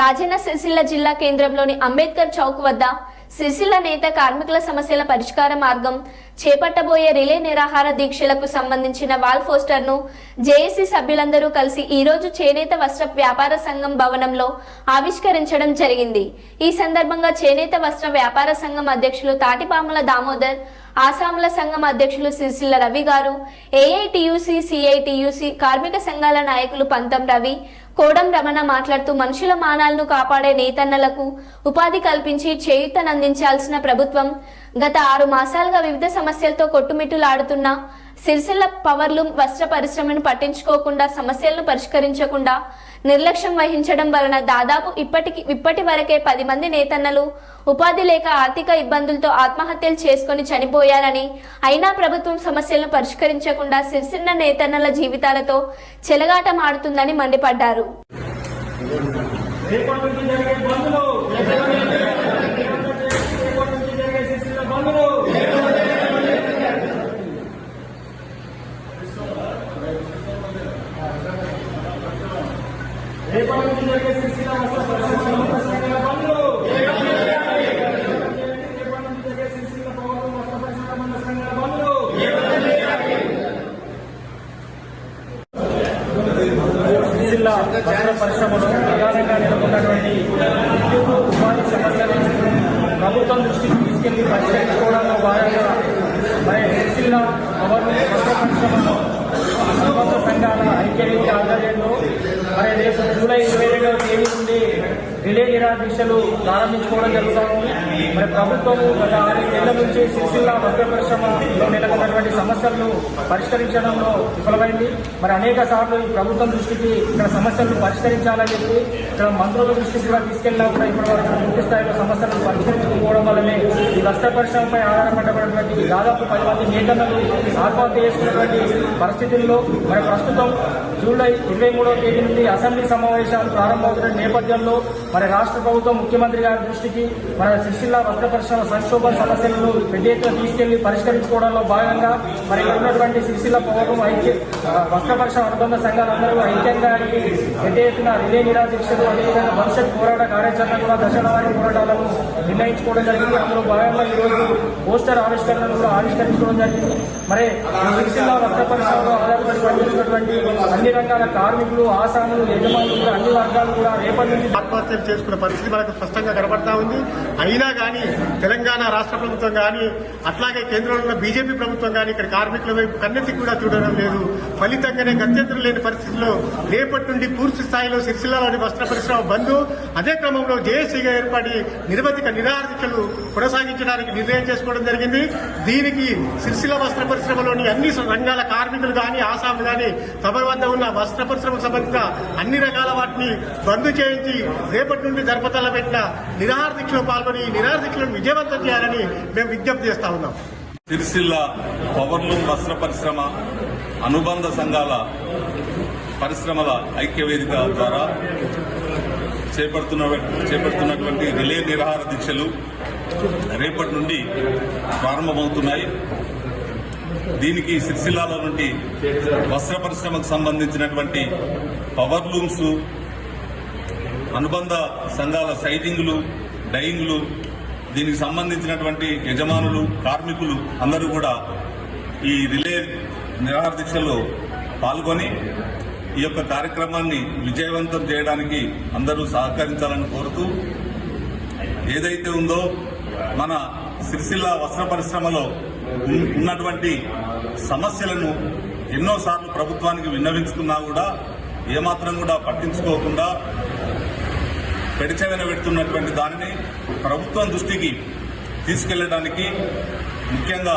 రాజన్న సిరిసిల్ల జిల్లా కేంద్రంలోని అంబేద్కర్ చౌక్ వద్ద సిరిసిల్ల నేత కార్మికుల సమస్యల పరిష్కార మార్గం చేపట్టబోయే రిలే నిరాహార దీక్షలకు సంబంధించిన వాల్ పోస్టర్ను జేఏసీ సభ్యులందరూ కలిసి ఈ రోజు చేనేత వస్త్ర వ్యాపార సంఘం భవనంలో ఆవిష్కరించడం జరిగింది. ఈ సందర్భంగా చేనేత వస్త్ర వ్యాపార సంఘం అధ్యక్షులు తాటిపాముల దామోదర్ ఆసాముల సంఘం అధ్యక్షులు సిరిసిల్ల రవి గారు ఏఐటియుసి సిఐటియుసి కార్మిక సంఘాల నాయకులు పంతం రవి కోడం రమణ మాట్లాడుతూ మనుషుల మానాలను కాపాడే నేతన్నలకు ఉపాధి కల్పించి చేయూతనందించాల్సిన ప్రభుత్వం గత ఆరు మాసాలుగా వివిధ సమస్యలతో కొట్టుమిట్టులాడుతున్న సిరిసిల్ల పవర్లు వస్త్ర పరిశ్రమను పట్టించుకోకుండా సమస్యలను పరిష్కరించకుండా నిర్లక్ష్యం వహించడం వలన దాదాపు ఇప్పటికి ఇప్పటి వరకే పది మంది నేతన్నలు ఉపాధి లేక ఆర్థిక ఇబ్బందులతో ఆత్మహత్యలు చేసుకొని చనిపోయారని అయినా ప్రభుత్వం సమస్యలను పరిష్కరించకుండా సిరిసిన్న నేతన్నల జీవితాలతో చెలగాటమాడుతుందని మండిపడ్డారు రేపటి నుంచి జరిగే బంధులు రేపటి నుంచి జరిగే శిక్షణ బంధులు రేపటి నుంచి జరిగే శిక్షణ వస్త్ర బంధులు రేపటి నుంచి జరిగే శిక్షణ పౌరులు వస్త్ర పరిశ్రమ సంఘాల బంధులు జిల్లా వస్త్ర పరిశ్రమలో ప్రధానంగా నెలకొన్నటువంటి ఉపాధి సమస్యలను ప్రభుత్వం దృష్టికి తీసుకెళ్ళి పరిష్కరించుకోవడంలో భాగంగా మరి సిరిసిల్ల పవర్ వస్త్ర పరిశ్రమలో సంఘాల ఐక్యత మరి రేపు జూలై ఇరవై రెండవ తేదీ నుండి రిలే నిరాదీక్షలు ప్రారంభించుకోవడం జరుగుతూ ఉంది. మరి ప్రభుత్వం గత ఆరు ఏళ్ళ నుంచి సిరిసిల్ల వస్త్ర పరిశ్రమలో నెలకొన్నటువంటి సమస్యలను పరిష్కరించడంలో విఫలమైంది. మరి అనేక సార్లు ఈ ప్రభుత్వం దృష్టికి ఇక్కడ సమస్యలను పరిష్కరించాలని చెప్పి ఇక్కడ మంత్రుల దృష్టికి కూడా తీసుకెళ్ళినా కూడా ఇప్పటి వరకు పూర్తి స్థాయిలో సమస్యలను పరిష్కరించకపోవడం వల్లనే ఈ వస్త్ర పరిశ్రమపై ఆధారపడినటువంటి దాదాపు పది మంది నేతలు ఆత్మహత్య చేసుకున్నటువంటి పరిస్థితుల్లో మరి ప్రస్తుతం జూలై ఇరవై మూడవ తేదీ నుండి అసెంబ్లీ సమావేశాలు ప్రారంభమవుతున్న నేపథ్యంలో మరి రాష్ట్ర ప్రభుత్వం ముఖ్యమంత్రి గారి దృష్టికి మన సిరిసిల్ల వస్త్ర పరిశ్రమ సంక్షోభ సమస్యలను పెద్ద ఎత్తున తీసుకెళ్ళి పరిష్కరించుకోవడంలో భాగంగా మరి ఉన్నటువంటి సిరిసిల్ల పౌరులు ఐక్య వస్త్ర పరిశ్రమ అనుబంధ సంఘాలందరూ ఐక్యంగా పెద్ద ఎత్తున రిలే నిరాదీక్షలు అదేవిధంగా భవిష్యత్ పోరాట కార్యాచరణ కూడా దశల పోరాటాలను నిర్ణయించుకోవడం జరిగింది. అందులో భాగంగా ఈ రోజు పోస్టర్ ఆవిష్కరణను కూడా ఆవిష్కరించుకోవడం జరిగింది. మరి సిరిసిల్ల వస్త్ర పరిశ్రమలో ఆధారపడి పనిచేస్తున్నటువంటి అన్ని రంగాల కార్మికులు ఆసాములు యజమానులు అన్ని వర్గాలు కూడా రేపటి నుంచి ఆత్మహత్యలు చేసుకున్న పరిస్థితి మనకు స్పష్టంగా కనబడతా ఉంది. అయినా కానీ తెలంగాణ రాష్ట్ర ప్రభుత్వం కానీ అట్లాగే కేంద్రంలో ఉన్న బీజేపీ ప్రభుత్వం కానీ ఇక్కడ కార్మికుల వైపు కన్నెత్తి కూడా చూడడం లేదు. ఫలితంగానే గత్యంతరం లేని పరిస్థితుల్లో రేపటి నుండి పూర్తి స్థాయిలో సిరిసిల్లలోని వస్త్ర పరిశ్రమ బంద్. అదే క్రమంలో జేఏసీగా ఏర్పడి నిరవధిక నిరాధికలు కొనసాగించడానికి నిర్ణయం చేసుకోవడం జరిగింది. దీనికి సిరిసిల్ల వస్త్ర పరిశ్రమలోని అన్ని రంగాల కార్మికులు కానీ ఆసాములు కానీ తమ వద్ద ఉన్న వస్త్ర పరిశ్రమకు సంబంధించిన అన్ని రకాల వాటిని బంద్ చేయించి రేపటి నుండి జరపతల పెట్టిన నిరాహార దీక్షలో పాల్గొని నిరా నిరాహార విజయవంతం చేయాలని మేము విజ్ఞప్తి చేస్తా ఉన్నాం. సిరిసిల్ల పవర్లూమ్ వస్త్ర పరిశ్రమ అనుబంధ సంఘాల పరిశ్రమల ఐక్యవేదిక ద్వారా చేపడుతున్న చేపడుతున్నటువంటి రిలే నిరాహార దీక్షలు రేపటి నుండి ప్రారంభమవుతున్నాయి. దీనికి సిరిసిల్లాలో నుండి వస్త్ర పరిశ్రమకు సంబంధించినటువంటి పవర్ లూమ్స్ అనుబంధ సంఘాల సైటింగ్లు డైయింగ్లు దీనికి సంబంధించినటువంటి యజమానులు కార్మికులు అందరూ కూడా ఈ రిలే నిరాహార దీక్షలో పాల్గొని ఈ యొక్క కార్యక్రమాన్ని విజయవంతం చేయడానికి అందరూ సహకరించాలని కోరుతూ ఏదైతే ఉందో మన సిరిసిల్ల వస్త్ర పరిశ్రమలో ఉన్నటువంటి సమస్యలను ఎన్నోసార్లు ప్రభుత్వానికి విన్నవించుకున్నా కూడా ఏమాత్రం కూడా పట్టించుకోకుండా పెడిచెవిన పెడుతున్నటువంటి దానిని ప్రభుత్వం దృష్టికి తీసుకెళ్ళడానికి ముఖ్యంగా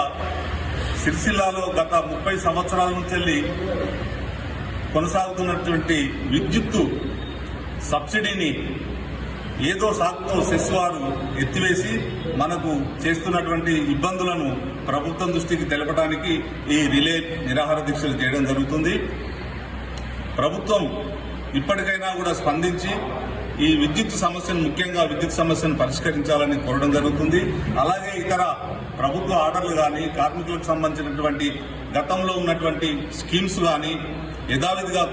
సిరిసిల్లాలో గత ముప్పై సంవత్సరాల నుంచి కొనసాగుతున్నటువంటి విద్యుత్తు సబ్సిడీని ఏదో సాకుతో సెస్ వారు ఎత్తివేసి మనకు చేస్తున్నటువంటి ఇబ్బందులను ప్రభుత్వం దృష్టికి తెలపడానికి ఈ రిలే నిరాహార దీక్షలు చేయడం జరుగుతుంది. ప్రభుత్వం ఇప్పటికైనా కూడా స్పందించి ఈ విద్యుత్ సమస్యను ముఖ్యంగా విద్యుత్ సమస్యను పరిష్కరించాలని కోరడం జరుగుతుంది. అలాగే ఇతర ప్రభుత్వ ఆర్డర్లు కానీ కార్మికులకు సంబంధించినటువంటి గతంలో ఉన్నటువంటి స్కీమ్స్ కానీ యథావిధిగా